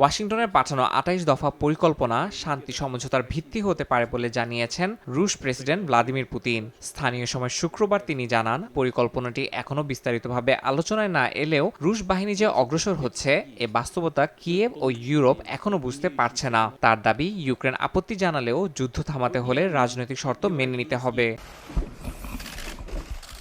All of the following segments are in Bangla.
ওয়াশিংটনের পাঠানো আটাইশ দফা পরিকল্পনা শান্তি সমঝোতার ভিত্তি হতে পারে বলে জানিয়েছেন রুশ প্রেসিডেন্ট ভ্লাদিমির পুতিন। স্থানীয় সময় শুক্রবার তিনি জানান, পরিকল্পনাটি এখনও বিস্তারিতভাবে আলোচনায় না এলেও রুশ বাহিনী যে অগ্রসর হচ্ছে, এ বাস্তবতা কিয়েভ ও ইউরোপ এখনও বুঝতে পারছে না। তার দাবি, ইউক্রেন আপত্তি জানালেও যুদ্ধ থামাতে হলে রাজনৈতিক শর্ত মেনে নিতে হবে।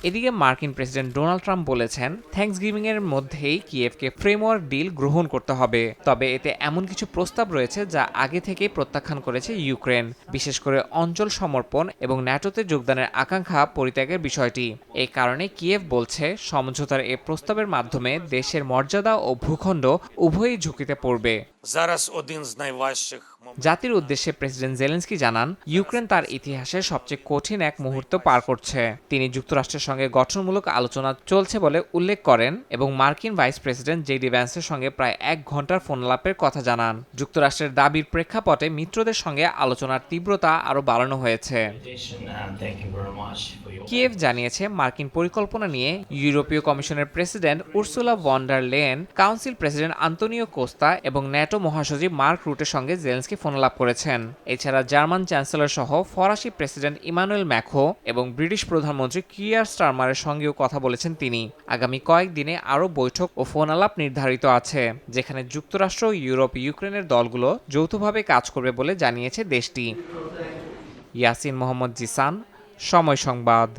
এদিকে মার্কিন প্রেসিডেন্ট ডোনাল্ড ট্রাম্প বলেছেন থ্যাঙ্কসগিভিং এর মধ্যেই কিয়েভকে ফ্রেমওয়ার্ক ডিল গ্রহণ করতে হবে তবে এতে এমন কিছু প্রস্তাব রয়েছে যা আগে থেকেই প্রত্যাখ্যান করেছে ইউক্রেন বিশেষ করে অঞ্চল সমর্পণ এবং ন্যাটোতে যোগদানের আকাঙ্ক্ষা পরিত্যাগের বিষয়টি এই কারণে কিয়েভ বলছে সমঝোতার এ প্রস্তাবের মাধ্যমে দেশের মর্যাদা ও ভূখণ্ড উভয়ই ঝুঁকিতে পড়বে Зараз один з найважчих моментів. জাতির উদ্দেশ্যে প্রেসিডেন্ট জেলেন্সকি জানান ইউক্রেন তার ইতিহাসে সবচেয়ে কঠিন এক মুহূর্ত পার করছে। তিনি যুক্তরাষ্ট্রের সঙ্গে গঠনমূলক আলোচনা চলছে বলে উল্লেখ করেন এবং মার্কিন ভাইস প্রেসিডেন্ট জেডি ভ্যান্সের সঙ্গে প্রায় এক ঘণ্টার ফোনালাপের কথা জানান। যুক্তরাষ্ট্রের দাবির প্রেক্ষাপটে মিত্রদের সঙ্গে আলোচনার তীব্রতা আরও বাড়ানো হয়েছে। কিয়েভ জানিয়েছে মার্কিন পরিকল্পনা নিয়ে ইউরোপীয় কমিশনের president Ursula von der Leyen council president Antonio Costa এবং ন্যাটো মহাসচিব মার্ক রুটের সঙ্গে জেলেন্সকি ফোনালাপ করেছেন। এছাড়া জার্মান চ্যান্সেলর সহ ফরাসি প্রেসিডেন্ট ইমানুয়েল ম্যাখো এবং ব্রিটিশ প্রধানমন্ত্রী কিয়ার স্টারমারের সঙ্গেও কথা বলেছেন তিনি। আগামী কয়েকদিনে আরও বৈঠক ও ফোনালাপ নির্ধারিত আছে, যেখানে যুক্তরাষ্ট্র, ইউরোপ, ইউক্রেনের দলগুলো যৌথভাবে কাজ করবে বলে জানিয়েছে দেশটি। ইয়াসিন মোহাম্মদ জিসান, সময় সংবাদ।